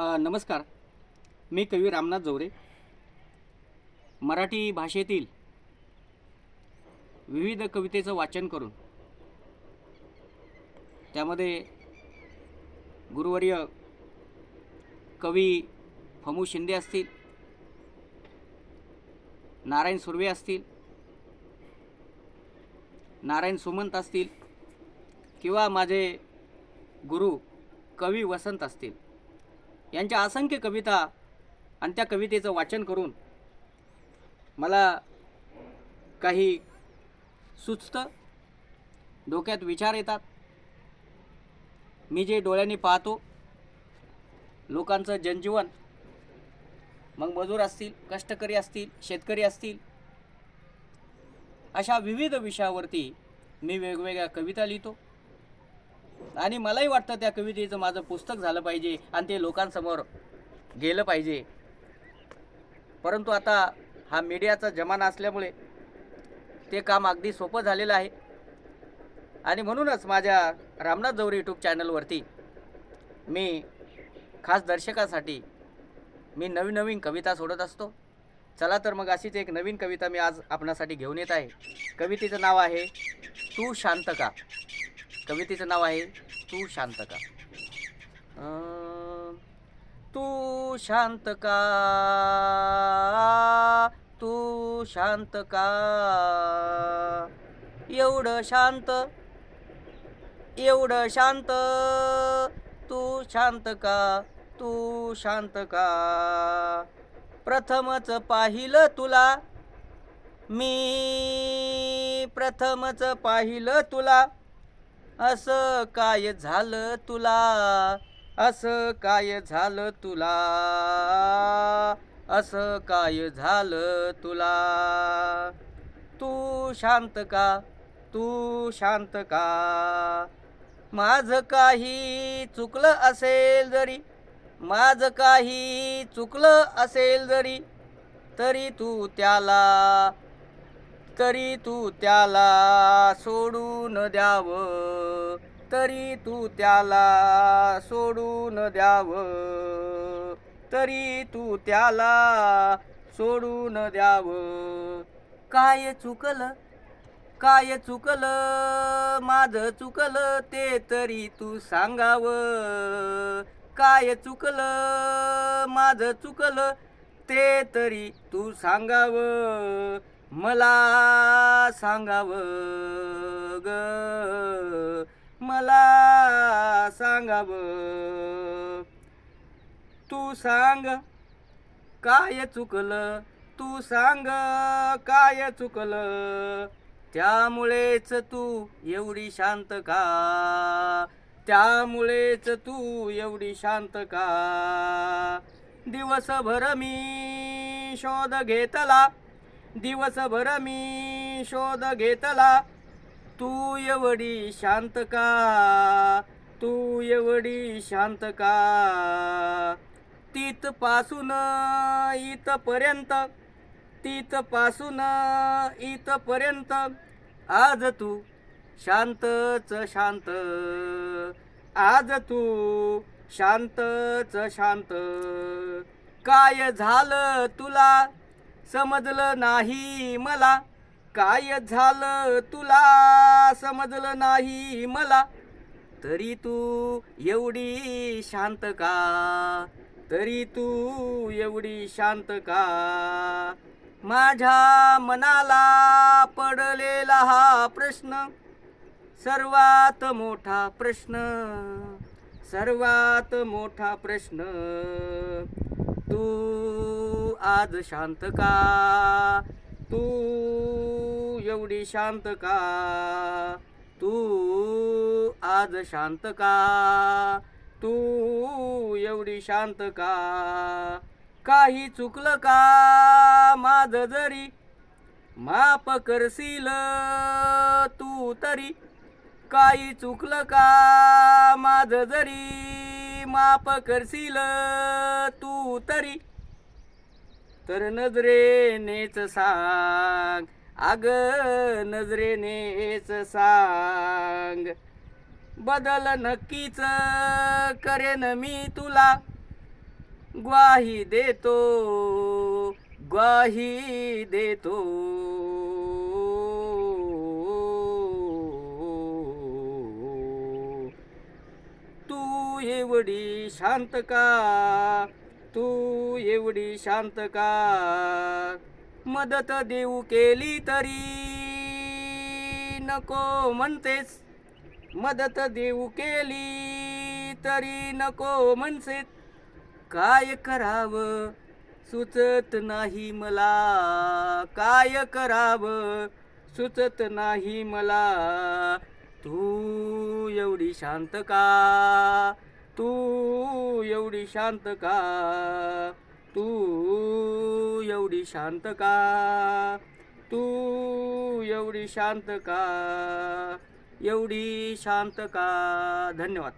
नमस्कार. मी कवी रामनाथ जोरे मराठी भाषेतील विविध कवितेचं वाचन करून त्यामध्ये गुरुवर्य कवी फमू शिंदे असतील नारायण सुर्वे असतील नारायण सुमंत असतील किंवा माझे गुरु कवी वसंत असतील. यांच्या असंख्य कविता आणि त्या कवितेचं वाचन करून मला काही सुचतं डोक्यात विचार येतात. मी जे डोळ्यांनी पाहतो लोकांचं जनजीवन मग मजूर असतील कष्टकरी असतील शेतकरी असतील अशा विविध विषयावरती मी वेगवेगळ्या कविता लिहितो. आणि मलाही वाटतं त्या कवितेचं माझं पुस्तक झालं पाहिजे आणि ते लोकांसमोर गेलं पाहिजे. परंतु आता हा मीडियाचा जमाना असल्यामुळे ते काम अगदी सोपं झालेलं आहे. आणि म्हणूनच माझ्या रामनाथ जवरे यूट्यूब चॅनलवरती मी खास दर्शकासाठी मी नवीन नवीन कविता सोडत असतो. चला तर मग अशीच एक नवीन कविता मी आज आपणासाठी घेऊन येत आहे. कवितेचं नाव आहे तू शांत का? कवितेचं नाव आहे तू शांत का? तू शांत का? तू शांत का? एवढं शांत एवढं शांत? तू शांत का? तू शांत का? प्रथमच पाहिलं तुला मी प्रथमच पाहिलं तुला असं काय झालं तुला? असं काय झालं तुला? असं काय झालं तुला? तू शांत का? तू शांत का? माझं काही चुकलं असेल जरी माझं काही चुकलं असेल जरी तरी तू त्याला तरी तू त्याला सोडून द्यावं. तरी तू त्याला सोडून द्यावं. तरी तू त्याला सोडून द्यावं. काय चुकलं? काय चुकलं? माझं चुकलं ते तरी तू सांगावं. काय चुकलं? माझं चुकलं ते तरी तू सांगावं. मला सांगावं ग. मला सांगावं. तू सांग काय चुकलं? तू सांग काय चुकलं? त्यामुळेच तू एवढी शांत का? त्यामुळेच तू एवढी शांत का? दिवसभर मी शोध घेतला. दिवसभर मी शोध घेतला. तू एवढी शांत का? तू एवढी शांत का? तिथपासून इथपर्यंत तिथपासून इथपर्यंत आज तू शांतच शांत आज तू शांतच शांत. काय झालं तुला? समजलं नाही मला? काय झालं तुला? समजलं नाही मला. तरी तू एवढी शांत का? तरी तू एवढी शांत का? माझ्या मनाला पडलेला हा प्रश्न सर्वात मोठा प्रश्न सर्वात मोठा प्रश्न. तू आज शांत का? तू एवढी शांत का? तू आज शांत का? तू एवढी शांत का? काही चुकलं का? माझं जरी माप करशील तू तरी. काही चुकलं का? माझं जरी माप करशील तू तरी. तर नजरेनेच सांग अग नजरेनेच सांग. बदल नक्कीच करेन मी तुला. ग्वाही देतो ग्वाही देतो. तू एवढी शांत का? तू एवढी शांत का? मदत देऊ केली तरी. नको म्हणतेस. मदत देऊ केली तरी नको म्हणसेत काय करावं? सुचत नाही मला. काय करावं? सुचत नाही मला. तू एवढी शांत का? तू एवढी शांत का? तू एवढी शांत का? तू एवढी शांत का? एवढी शांत का? धन्यवाद.